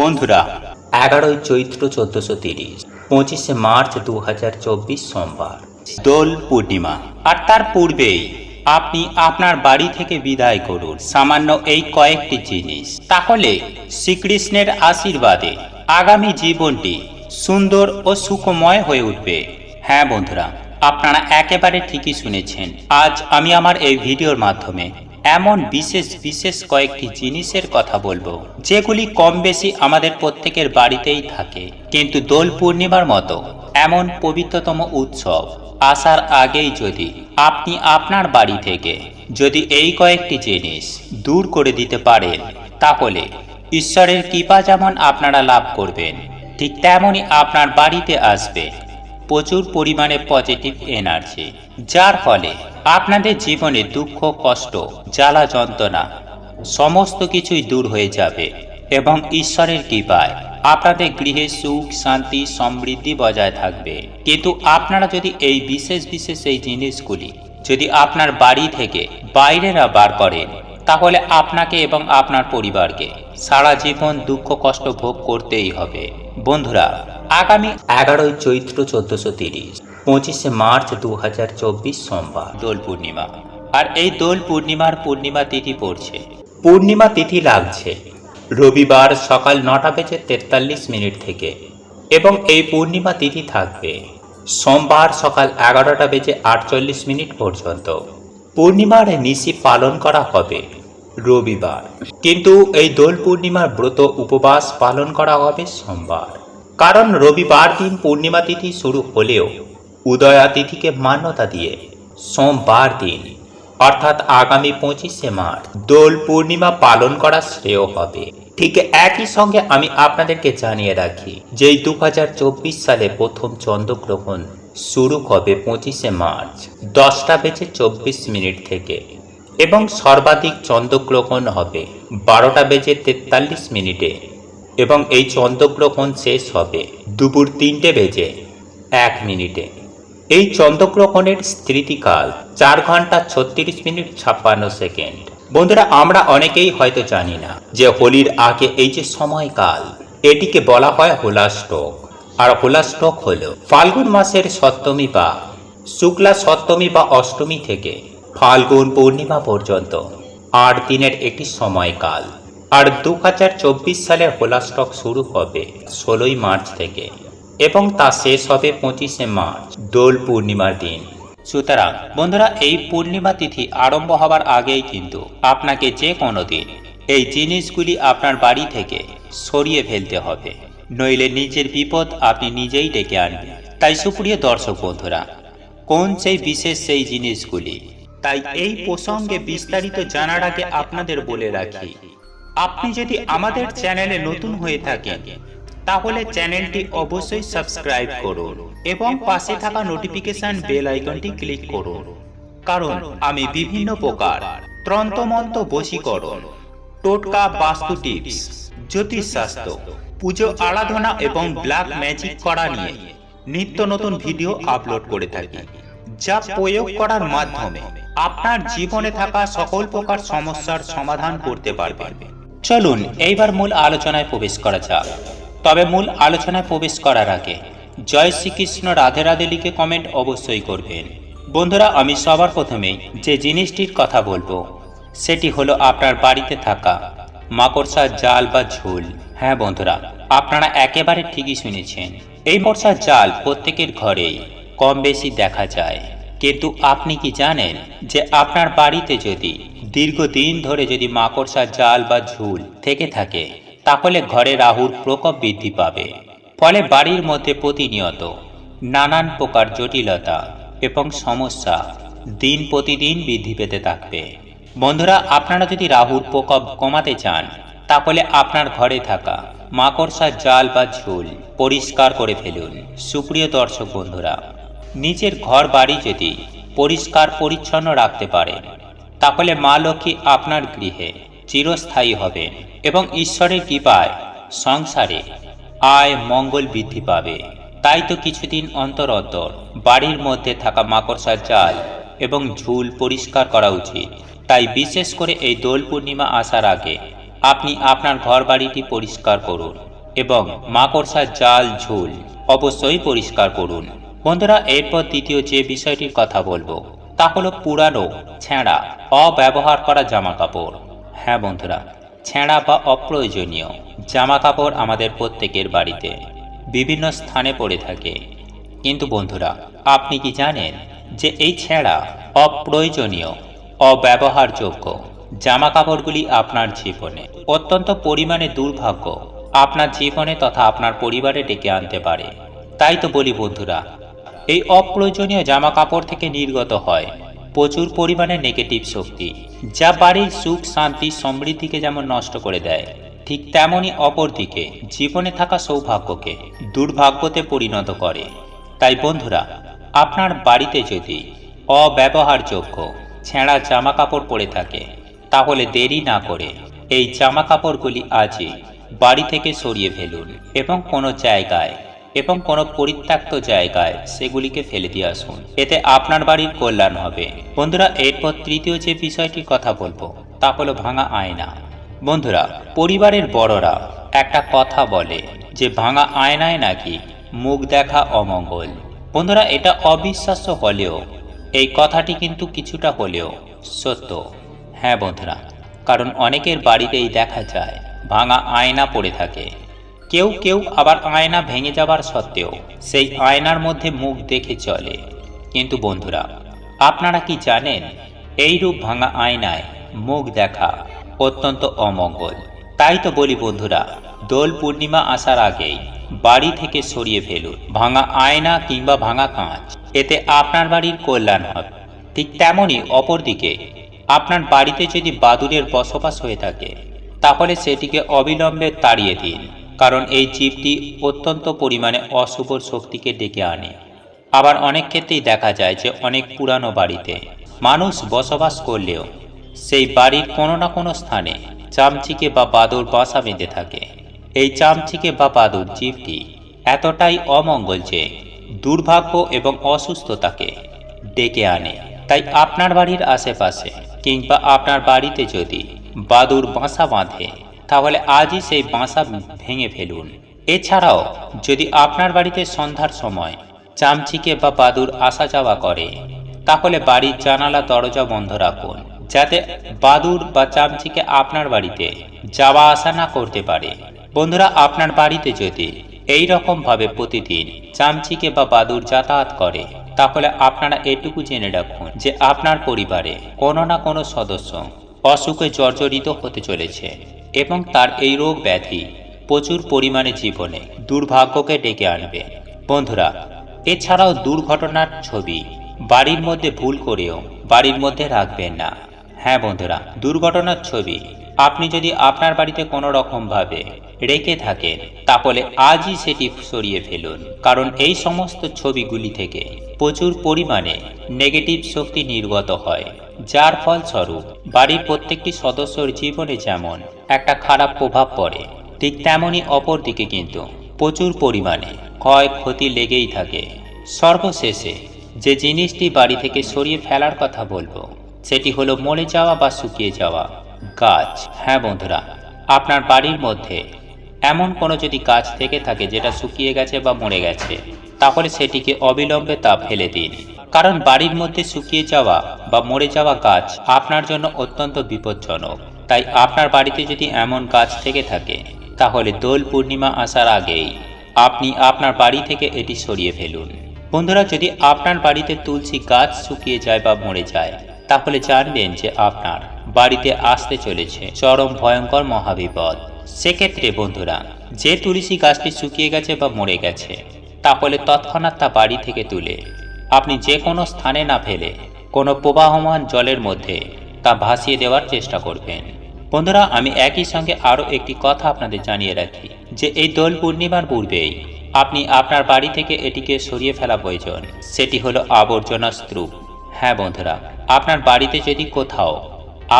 বন্ধুরা এগারোই চৈত্র চোদ্দশো তিরিশ পঁচিশে মার্চ দু হাজার চব্বিশ সোমবার। দোল পূর্ণিমা। আর তার পূর্বেই আপনি আপনার বাড়ি থেকে বিদায় করুন সামান্য এই কয়েকটি জিনিস। তাহলে শ্রীকৃষ্ণের আশীর্বাদে আগামী জীবনটি সুন্দর ও সুখময় হয়ে উঠবে। হ্যাঁ বন্ধুরা আপনারা একেবারে ঠিকই শুনেছেন। আজ আমি আমার এই ভিডিওর মাধ্যমে এমন বিশেষ বিশেষ কয়েকটি জিনিসের কথা বলব, যেগুলি কম বেশি আমাদের প্রত্যেকের বাড়িতেই থাকে, কিন্তু দোল পূর্ণিমার মতো, এমন পবিত্রতম উৎসব, আসার আগেই যদি আপনি আপনার বাড়ি থেকে যদি এই কয়েকটি জিনিস দূর করে দিতে পারেন, তাহলে ঈশ্বরের কৃপা যেমন আপনারা লাভ করবেন, ঠিক তেমনই আপনার বাড়িতে আসবে। প্রচুর পরিমাণে পজিটিভ এনার্জি যার ফলে আপনাদের জীবনে দুঃখ, কষ্ট, জ্বালা, যন্ত্রণা সমস্ত কিছুই দূর হয়ে যাবে এবং ঈশ্বরের কৃপায় আপনাদের গৃহে সুখ, শান্তি, সমৃদ্ধি বজায় থাকবে। কিন্তু আপনারা যদি এই বিশেষ বিশেষ এই জিনিসগুলি যদি আপনার বাড়ি থেকে বাইরে না বার করেন, তাহলে আপনাকে এবং আপনার পরিবারকে সারা জীবন দুঃখ, কষ্ট ভোগ করতেই হবে। বন্ধুরা আগামী এগারোই চৈত্র চোদ্দশো তিরিশ, পঁচিশে মার্চ দু হাজার চব্বিশ সোমবার, দোল পূর্ণিমা। আর এই দোল পূর্ণিমার পূর্ণিমা তিথি পড়ছে। পূর্ণিমা তিথি লাগছে। রবিবার সকাল নটা বেজে তেতাল্লিশ মিনিট থেকে এবং এই পূর্ণিমা তিথি থাকবে সোমবার সকাল এগারোটা বেজে আটচল্লিশ মিনিট পর্যন্ত। পূর্ণিমার নিশি পালন করা হবে রবিবার। কিন্তু এই দোল পূর্ণিমার ব্রত উপবাস পালন করা হবে সোমবার। কারণ রবিবার দিন পূর্ণিমা তিথি শুরু হলেও উদয়া তিথিকে মান্যতা দিয়ে সোমবার দিন, অর্থাৎ আগামী পঁচিশে মার্চ, দোল পূর্ণিমা পালন করা শ্রেয় হবে। ঠিক একই সঙ্গে আমি আপনাদেরকে জানিয়ে রাখি যে দু হাজার চব্বিশ সালে প্রথম চন্দ্রগ্রহণ শুরু হবে পঁচিশে মার্চ, দশটা বেজে চব্বিশ মিনিট থেকে, এবং সর্বাধিক চন্দ্রগ্রহণ হবে বারোটা বেজে তেতাল্লিশ মিনিটে। এবং এই চন্দ্রগ্রহণ শেষ হবে দুপুর তিনটে বেজে এক মিনিটে। এই চন্দ্রগ্রহণের স্মৃতিকাল চার ঘণ্টা ছত্রিশ মিনিট ছাপ্পান্ন সেকেন্ড। বন্ধুরা, আমরা অনেকেই হয়তো জানি না যে হোলির আগে এই যে সময়কাল, এটিকে বলা হয় হোলাস্টক আর হোলাস্টক হল ফাল্গুন মাসের সপ্তমী বা শুক্লা সপ্তমী বা অষ্টমী থেকে ফাল্গুন পূর্ণিমা পর্যন্ত আট দিনের একটি সময়কাল। আর দু সালে হোলাস্টক শুরু হবে ষোলোই মার্চ থেকে এবং তা শেষ হবে পঁচিশে মার্চ, দোল পূর্ণিমার দিন। সুতরাং, বন্ধুরা, এই পূর্ণিমা তিথি আরম্ভ হবার আগেই কিন্তু আপনাকে যে কোনো দিন এই জিনিসগুলি আপনার বাড়ি থেকে সরিয়ে ফেলতে হবে। নইলে নিজের বিপদ আপনি নিজেই ডেকে আনবেন। তাই সুপ্রিয় দর্শক বন্ধুরা, কোন সেই বিশেষ সেই জিনিসগুলি? তাই এই প্রসঙ্গে বিস্তারিত জানার আগে আপনাদের বলে রাখি আপনি যদি আমাদের চ্যানেলে নতুন হয়ে থাকেন, তাহলে চ্যানেলটি অবশ্যই সাবস্ক্রাইব করুন এবং পাশে থাকা নোটিফিকেশন বেল আইকনটি ক্লিক করুন। কারণ আমি বিভিন্ন প্রকার ত্রন্তমন্ত বশীকরণ, টোটকা বাস্তু টিপস জ্যোতিষশাস্ত্র, পুজো আরাধনা এবং ব্ল্যাক ম্যাজিক করা নিয়ে নিত্য নতুন ভিডিও আপলোড করে থাকি, যা প্রয়োগ করার মাধ্যমে আপনার জীবনে থাকা সকল প্রকার সমস্যার সমাধান করতে পারবেন। চলুন, এইবার মূল আলোচনায় প্রবেশ করা যাক। তবে মূল আলোচনায় প্রবেশ করার আগে, জয় শ্রীকৃষ্ণ রাধে রাধে লিখে কমেন্ট অবশ্যই করবেন। বন্ধুরা, আমি সবার প্রথমেই যে জিনিসটির কথা বলব, সেটি হলো আপনার বাড়িতে থাকা মাকড়সার জাল বা ঝোল। হ্যাঁ বন্ধুরা, আপনারা একেবারে ঠিকই শুনেছেন। এই বর্ষার জাল প্রত্যেকের ঘরেই কম বেশি দেখা যায়। কিন্তু আপনি কি জানেন যে আপনার বাড়িতে যদি দীর্ঘদিন ধরে যদি মাকড়সার জাল বা ঝুল থেকে থাকে, তাহলে ঘরে রাহুর প্রকোপ বৃদ্ধি পাবে। ফলে বাড়ির মধ্যে প্রতিনিয়ত নানান প্রকার জটিলতা এবং সমস্যা দিন প্রতিদিন বৃদ্ধি পেতে থাকবে। বন্ধুরা, আপনারা যদি রাহুর প্রকোপ কমাতে চান, তাহলে আপনার ঘরে থাকা মাকড়সার জাল বা ঝুল পরিষ্কার করে ফেলুন। সুপ্রিয় দর্শক বন্ধুরা নিজের ঘর বাড়ি যদি পরিষ্কার পরিচ্ছন্ন রাখতে পারেন তাহলে মা লক্ষ্মী আপনার গৃহে চিরস্থায়ী হবে এবং ঈশ্বরের কৃপায় সংসারে আয় মঙ্গল বৃদ্ধি পাবে। তাই তো কিছুদিন অন্তর অন্তর বাড়ির মধ্যে থাকা মাকড়সার জাল এবং ঝুল পরিষ্কার করা উচিত। তাই বিশেষ করে এই দোল পূর্ণিমা আসার আগে আপনি আপনার ঘর বাড়িটি পরিষ্কার করুন এবং মাকড়সার জাল, ঝুল অবশ্যই পরিষ্কার করুন। বন্ধুরা, এরপর দ্বিতীয় যে বিষয়টির কথা বলব, তা হলো পুরানো ছেঁড়া, অব্যবহার করা জামা কাপড় হ্যাঁ বন্ধুরা, ছেঁড়া বা অপ্রয়োজনীয় জামা কাপড় আমাদের প্রত্যেকের বাড়িতে বিভিন্ন স্থানে পড়ে থাকে। কিন্তু বন্ধুরা, আপনি কি জানেন যে এই ছেঁড়া অপ্রয়োজনীয়, অব্যবহারযোগ্য জামা কাপড়গুলি আপনার জীবনে অত্যন্ত পরিমাণে দুর্ভাগ্য আপনার জীবনে তথা আপনার পরিবারে ডেকে আনতে পারে? তাই তো বলি বন্ধুরা এই অপ্রয়োজনীয় জামা কাপড় থেকে নির্গত হয়। প্রচুর পরিমাণে নেগেটিভ শক্তি, যা বাড়ির সুখ, শান্তি, সমৃদ্ধিকে যেমন নষ্ট করে দেয়, ঠিক তেমনই অপরদিকে জীবনে থাকা সৌভাগ্যকে দুর্ভাগ্যতে পরিণত করে। তাই বন্ধুরা, আপনার বাড়িতে যদি অব্যবহারযোগ্য ছেঁড়া জামা কাপড় পরে থাকে, তাহলে দেরি না করে এই জামা কাপড়গুলি আজই বাড়ি থেকে সরিয়ে ফেলুন এবং কোনো জায়গায় এবং কোনো পরিত্যক্ত জায়গায় সেগুলিকে ফেলে দিয়ে আসুন। এতে আপনার বাড়ির কল্যাণ হবে। বন্ধুরা, এরপর তৃতীয় যে বিষয়টির কথা বলব, তা হলো ভাঙা আয়না। বন্ধুরা, পরিবারের বড়রা একটা কথা বলে যে ভাঙা আয়নায় নাকি মুখ দেখা অমঙ্গল। বন্ধুরা, এটা অবিশ্বাস্য হলেও, এই কথাটি কিন্তু কিছুটা হলেও সত্য। হ্যাঁ বন্ধুরা, কারণ অনেকের বাড়িতেই দেখা যায়, ভাঙা আয়না পড়ে থাকে। কেউ কেউ আবার আয়না ভেঙে যাবার সত্ত্বেও সেই আয়নার মধ্যে মুখ দেখে চলে। কিন্তু বন্ধুরা, আপনারা কি জানেন এই রূপ ভাঙা আয়নায় মুখ দেখা অত্যন্ত অমঙ্গল। তাই তো বলি বন্ধুরা, দোল পূর্ণিমা আসার আগেই বাড়ি থেকে সরিয়ে ফেলুন। ভাঙা আয়না কিংবা ভাঙা কাঁচ, এতে আপনার বাড়ির কল্যাণ হবে। ঠিক তেমনই অপরদিকে, আপনার বাড়িতে যদি বাদুড়ের বসবাস হয়ে থাকে, তাহলে সেটিকে অবিলম্বে তাড়িয়ে দিন। কারণ এই জীবটি অত্যন্ত পরিমাণে অশুভ শক্তিকে ডেকে আনে। আবার অনেক ক্ষেত্রেই দেখা যায় যে অনেক পুরানো বাড়িতে মানুষ বসবাস করলেও সেই বাড়ির কোনো না কোনো স্থানে চামচিকে বা বাদুর বাসা বেঁধে থাকে। এই চামচিকে বা বাদুর জীবটি এতটাই অমঙ্গল যে দুর্ভাগ্য এবং অসুস্থতাকে ডেকে আনে। তাই আপনার বাড়ির আশেপাশে কিংবা আপনার বাড়িতে যদি বাদুর বাসা বাঁধে তাহলে আজই সেই বাসা ভেঙে ফেলুন। এছাড়াও, যদি আপনার বাড়িতে সন্ধ্যার সময় চামচিকে বা বাদুর আসা যাওয়া করে, তাহলে বাড়ির জানালা, দরজা বন্ধ রাখুন, যাতে বাদুর বা চামচিকে আপনার বাড়িতে যাওয়া আসা না করতে পারে। বন্ধুরা, আপনার বাড়িতে যদি এই রকম ভাবে প্রতিদিন চামচিকে বা বাদুর যাতায়াত করে, তাহলে আপনারা এটুকু জেনে রাখুন যে আপনার পরিবারে কোনো না কোনো সদস্য অসুখে জর্জরিত হতে চলেছে এবং তার এই রোগ ব্যাধি প্রচুর পরিমাণে জীবনে দুর্ভাগ্যকে ডেকে আনবে। বন্ধুরা, এছাড়াও দুর্ঘটনার ছবি বাড়ির মধ্যে ভুল করেও বাড়ির মধ্যে রাখবেন না। হ্যাঁ বন্ধুরা, দুর্ঘটনার ছবি আপনি যদি আপনার বাড়িতে কোনো রকমভাবে রেখে থাকেন। তাহলে আজই সেটি সরিয়ে ফেলুন। কারণ এই সমস্ত ছবিগুলি থেকে প্রচুর পরিমাণে নেগেটিভ শক্তি নির্গত হয়। যার ফলস্বরূপ বাড়ির প্রত্যেকটি সদস্যর জীবনে যেমন একটা খারাপ প্রভাব পড়ে, ঠিক তেমনই অপরদিকে কিন্তু প্রচুর পরিমাণে ক্ষয় ক্ষতি লেগেই থাকে। সর্বশেষে যে জিনিসটি বাড়ি থেকে সরিয়ে ফেলার কথা বলব, সেটি হলো মরে যাওয়া বা শুকিয়ে যাওয়া গাছ। হ্যাঁ বন্ধুরা, আপনার বাড়ির মধ্যে এমন কোনো যদি গাছ থেকে থাকে যেটা শুকিয়ে গেছে বা মরে গেছে, তাহলে সেটিকে অবিলম্বে তা ফেলে দিন। কারণ বাড়ির মধ্যে শুকিয়ে যাওয়া বা মরে যাওয়া গাছ আপনার জন্য অত্যন্ত বিপজ্জনক। তাই আপনার বাড়িতে যদি এমন গাছ থেকে থাকে, তাহলে দোল পূর্ণিমা আসার আগেই আপনি আপনার বাড়ি থেকে এটি সরিয়ে ফেলুন। বন্ধুরা, যদি আপনার বাড়িতে তুলসী গাছ শুকিয়ে যায় বা মরে যায়, তাহলে জানবেন যে আপনার বাড়িতে আসতে চলেছে চরম ভয়ঙ্কর মহাবিপদ। সেক্ষেত্রে বন্ধুরা, যে তুলসী গাছটি শুকিয়ে গেছে বা মরে গেছে তাহলে তৎক্ষণাৎ তা বাড়ি থেকে তুলে, আপনি যে কোনো স্থানে না ফেলে, কোনো প্রবাহমান জলের মধ্যে তা ভাসিয়ে দেওয়ার চেষ্টা করবেন। বন্ধুরা, আমি একই সঙ্গে আরও একটি কথা আপনাদের জানিয়ে রাখি, যে এই দোল পূর্ণিমার পূর্বেই আপনি আপনার বাড়ি থেকে এটিকে সরিয়ে ফেলা প্রয়োজন, সেটি হলো আবর্জনা স্তূপ। হ্যাঁ বন্ধুরা, আপনার বাড়িতে যদি কোথাও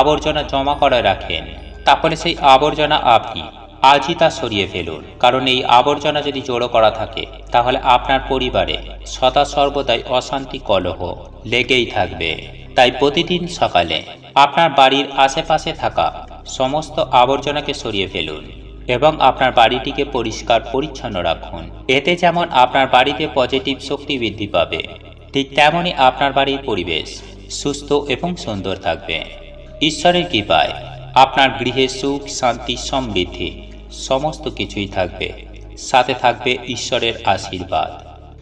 আবর্জনা জমা করে রাখেন তাহলে সেই আবর্জনা আপনি, আজই তা সরিয়ে ফেলুন। কারণ এই আবর্জনা যদি জড়ো করা থাকে, তাহলে আপনার পরিবারে সদা সর্বদাই অশান্তি, কলহ লেগেই থাকবে। তাই প্রতিদিন সকালে আপনার বাড়ির আশেপাশে থাকা সমস্ত আবর্জনাকে সরিয়ে ফেলুন এবং আপনার বাড়িটিকে পরিষ্কার, পরিচ্ছন্ন রাখুন। এতে যেমন আপনার বাড়িতে পজিটিভ শক্তি বৃদ্ধি পাবে, ঠিক তেমনই আপনার বাড়ির পরিবেশ সুস্থ এবং সুন্দর থাকবে। ঈশ্বরের কৃপায় আপনার গৃহে সুখ শান্তি সমৃদ্ধি সমস্ত কিছুই থাকবে। সাথে থাকবে ঈশ্বরের আশীর্বাদ।